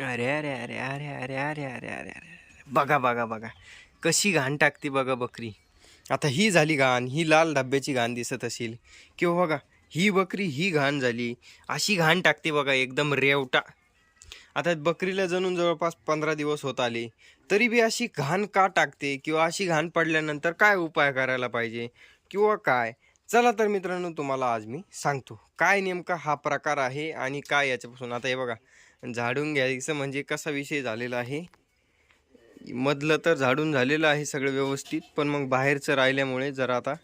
अरे अरे अरे अरे अरे अरे अरे अरे अरे. बघा बघा बघा. कशी घाण टाकते बघा बकरी. आता ही झाली घाण ही लाल धब्ब्याची घाण दिसत असेल. किंवा बघा ही बकरी ही घाण झाली. अशी घाण टाकते बघा एकदम रेवटा. आता बकरीला जणून जवळपास पंधरा दिवस होत आले. तरी बी अशी घाण का टाकते? किंवा अशी घाण पडल्यानंतर काय उपाय करायला पाहिजे? किंवा काय? चला तर मित्रांनो तुम्हाला आज मी सांगतो. काय नेमका हा प्रकार आहे आणि काय याच्यापासून? आता हे बघा. झाडून घ्यायचं म्हणजे कसा विषय झालेला आहे? मधलं तर झाडून झालेलं आहे सगळं व्यवस्थित पण मग बाहेरचं राहिल्यामुळे जरा आता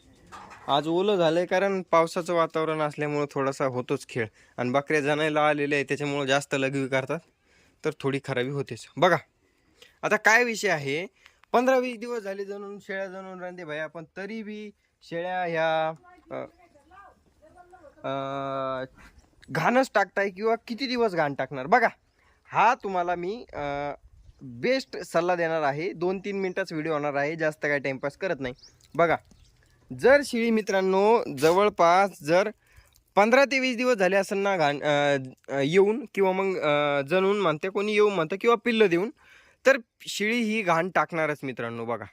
आज ओलं झालंय कारण पावसाचं वातावरण असल्यामुळं थोडासा होतोच खेळ. आणि बकऱ्या जणायला आलेल्या आहे त्याच्यामुळं जास्त लघवी करतात. तर थोडी खराबी होतेच. बघा आता काय विषय आहे? पंधरा वीस दिवस झाले जणून शेळ्या जणून रांदे भाई. आपण तरी बी शेळ्या ह्या घाणच टाकताय किंवा किती दिवस घाण टाकणार? बघा हा तुम्हाला मी बेस्ट सल्ला देणार आहे. दोन तीन मिनटाच व्हिडिओ होणार आहे. जास्त काय टाइमपास करत नाही. बघा जर शिळी मित्रांनो जवळपास जर पंधरा ते वीस दिवस झाले असेल ना घाण येऊन किंवा मग जणून म्हणते कोणी येऊन म्हणतं किंवा पिल्लं देऊन तर शिळी ही घाण टाकणारच मित्रांनो बघा.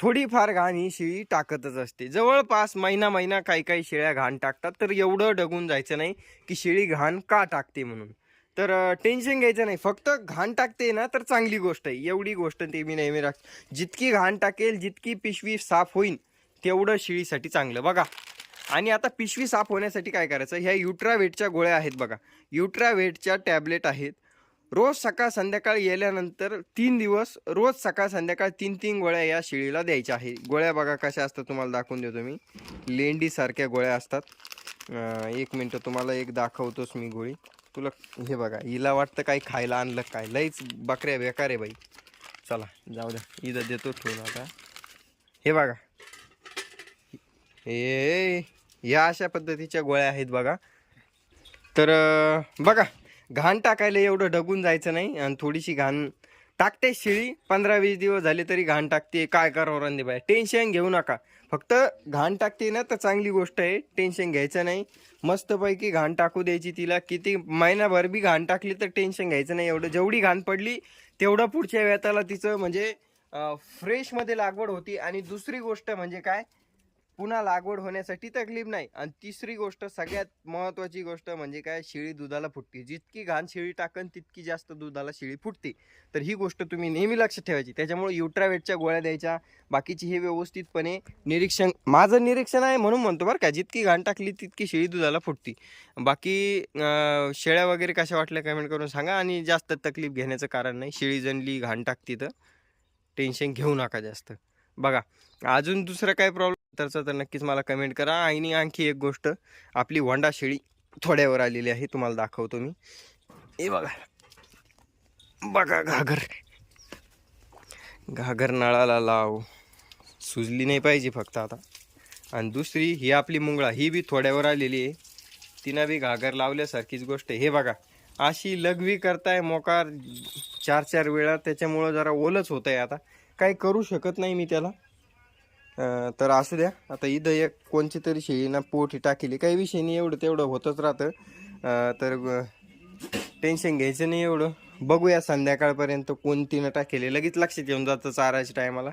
थोडीफार घाण ही शिळी टाकतच असते. जवळपास महिना महिना काही काही शेळ्या घाण टाकतात. तर एवढं डगून जायचं नाही की शेळी घाण का टाकते म्हणून. तर टेन्शन घ्यायचं नाही. फक्त घाण टाकते ना तर चांगली गोष्ट आहे. एवढी गोष्ट ते मी नेहमी राख जितकी घाण टाकेल जितकी पिशवी साफ होईल तेवढं शिळीसाठी चांगलं. बघा. आणि आता पिशवी साफ होण्यासाठी काय करायचं? ह्या युट्रावेटच्या गोळ्या आहेत बघा. युट्रावेटच्या टॅबलेट आहेत. रोज सकाळ संध्याकाळ गेल्यानंतर तीन दिवस रोज सकाळ संध्याकाळ तीन तीन गोळ्या या शेळीला द्यायच्या आहे. गोळ्या बघा कशा असतात तुम्हाला दाखवून देतो मी. लेंडीसारख्या गोळ्या असतात. एक मिनटं तुम्हाला एक दाखवतोच मी गोळी. तुला हे बघा हिला वाटतं काही खायला आणलं काय? लईच बकऱ्या बेकार आहे बाई. चला जाऊ द्या. इथं देतो ठेवून आता. हे बघा. हे या अशा पद्धतीच्या गोळ्या आहेत बघा. तर बघा. घाण टाकायला एवढं डगून जायचं नाही आणि थोडीशी घाण टाकते शिळी. पंधरा वीस दिवस झाले तरी घाण टाकते. काय करावं रणदे बाय टेन्शन घेऊ नका. फक्त घाण टाकते ना तर चांगली गोष्ट आहे. टेन्शन घ्यायचं नाही. मस्तपैकी घाण टाकू द्यायची तिला. किती महिनाभर बी घाण टाकली तर टेन्शन घ्यायचं नाही. एवढं जेवढी घाण पडली तेवढं पुढच्या वेताला तिचं म्हणजे फ्रेशमध्ये लागवड होती. आणि दुसरी गोष्ट म्हणजे काय? पुन्हा लागवड होण्यासाठी तकलीफ नाही. आणि तिसरी गोष्ट सगळ्यात महत्त्वाची गोष्ट म्हणजे काय? शेळी दुधाला फुटते. जितकी घाण शेळी टाकन तितकी जास्त दुधाला शेळी फुटते. तर ही गोष्ट तुम्ही नेहमी लक्षात ठेवायची. त्याच्यामुळे युट्रावेटच्या गोळ्या द्यायच्या. बाकीची हे व्यवस्थितपणे निरीक्षण माझं निरीक्षण आहे म्हणून म्हणतो बरं का. जितकी घाण टाकली तितकी शेळी दुधाला फुटते. बाकी शेळ्या वगैरे कशा वाटल्या कमेंट करून सांगा. आणि जास्त तकलीफ घेण्याचं कारण नाही. शेळी जनली घाण टाकते तर टेन्शन घेऊ नका जास्त. बघा अजून दुसरं काय प्रॉब्लेम तर नक्कीच मला कमेंट करा. आणि आणखी एक गोष्ट आपली वंडा शेळी थोड्यावर आलेली आहे तुम्हाला दाखवतो मी. हे बघा. बघा घागर. घागर नळाला लाव. सुजली नाही पाहिजे फक्त आता. आणि दुसरी ही आपली मुंगळा ही बी थोड्यावर आलेली आहे. तिनं बी घागर लावल्यासारखीच गोष्ट आहे. हे बघा. अशी लघवी करताय मोकार चार चार वेळा त्याच्यामुळं जरा ओलच होत आहे आता. काही करू शकत नाही मी त्याला. तर असू द्या. आता इथं एक कोणची तरी शेळीना पोठी टाकेली काही विषय नाही एवढं तेवढं होतच राहतं. तर टेन्शन घ्यायचं नाही एवढं. बघूया संध्याकाळपर्यंत कोणतीनं टाकेली. लगेच लक्षात येऊन जातं चाराच्या टायमाला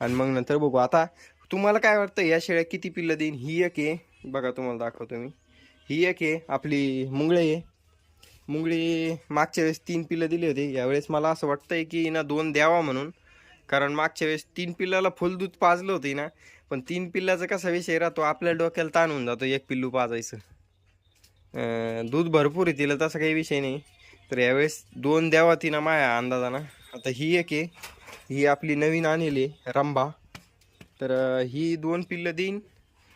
आणि मग नंतर बघू. आता तुम्हाला काय वाटतं या शेळ्या किती पिल्लं देईन? ही एक आहे. बघा तुम्हाला दाखवतो मी. ही एक आहे. आपली मुंगळे आहे. मुंगळी मागच्या वेळेस तीन पिल्लं दिली होती. यावेळेस मला असं वाटतंय की ना दोन द्यावा म्हणून. कारण मागच्या वेळेस तीन पिल्लाला फुल दूध पाजलं होतं ना पण तीन पिल्लाचा कसा विषय राहतो आपल्या डोक्याला ताण होऊन जातो एक पिल्लू पाजायचं. दूध भरपूर आहे तिला तसा काही विषय नाही. तर यावेळेस दोन द्यावा तिनं माया अंदाजानं. आता ही एक आहे ही आपली नवीन आणलेली आहे रंभा. तर ही दोन पिल्लं देईन.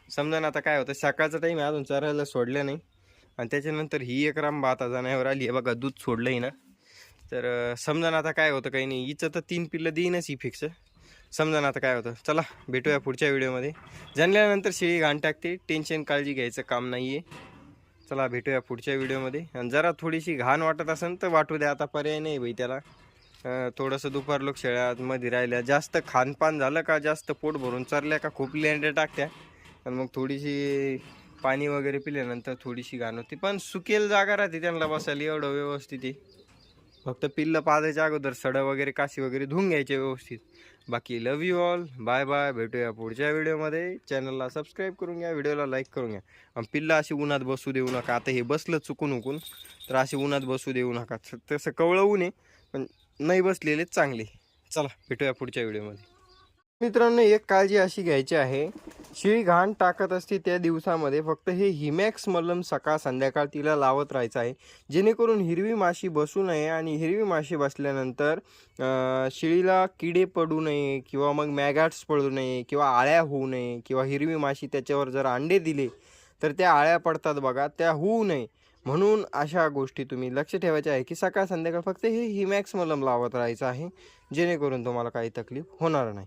समजा ना आता काय होतं सकाळचा टाईम आहे अजून चरायला सोडलं नाही. आणि त्याच्यानंतर ही एक रंभा आता जनावर आली आहे. बघा दूध सोडलं आहे ना. तर समजा ना आता काय होतं काही नाही. हिचं तर तीन पिल्लं देईनच ही फिक्स समजा ना आता काय होतं. चला भेटूया पुढच्या व्हिडिओमध्ये. जाणल्यानंतर शिळी घाण टाकते. टेन्शन काळजी घ्यायचं काम नाही आहे चला भेटूया पुढच्या व्हिडिओमध्ये. आणि जरा थोडीशी घाण वाटत असेल तर वाटू द्या. आता पर्याय नाही भाई त्याला. थोडंसं दुपार लोक शेळ्यात मध्ये राहिल्या. जास्त खानपान झालं का जास्त पोट भरून चरल्या का खूप लेंड्या टाकत्या. आणि मग थोडीशी पाणी वगैरे पिल्यानंतर थोडीशी घाण होती. पण सुकेल जागा राहते त्यांना बसायला. एवढं व्यवस्थित आहे. फक्त पिल्लं पाजायच्या अगोदर सडं वगैरे काशी वगैरे धुवून घ्यायचे व्यवस्थित. बाकी love you all bye bye भेटूया पुढच्या व्हिडिओमध्ये. चॅनलला सबस्क्राईब करून घ्या व्हिडिओला लाईक करून घ्या. आणि पिल्लं अशी उन्हात बसू देऊ नका. आता हे बसलं चुकून उकून तर अशी उन्हात बसू देऊ नका. तसं कवळवू नये पण नाही बसलेले चांगले. चला भेटूया पुढच्या व्हिडिओमध्ये. मित्रांनो एक काळजी अशी घ्यायची आहे. शिळी घाण टाकत असते त्या दिवसामध्ये फक्त हे हिमॅक्स मलम सकाळ संध्याकाळ तिला लावत राहायचं आहे. जेणेकरून हिरवी माशी बसू नये आणि हिरवी माशी बसल्यानंतर शिळीला किडे पडू नये किंवा मग मॅगॅट्स पडू नये किंवा आळ्या होऊ नये किंवा हिरवी माशी त्याच्यावर जर अंडे दिले तर त्या आळ्या पडतात बघा त्या होऊ नये. म्हणून अशा गोष्टी तुम्ही लक्ष ठेवायच्या आहे की सकाळ संध्याकाळ फक्त हे हिमॅक्स मलम लावत राहायचं आहे जेणेकरून तुम्हाला काही तकलीफ होणार नाही.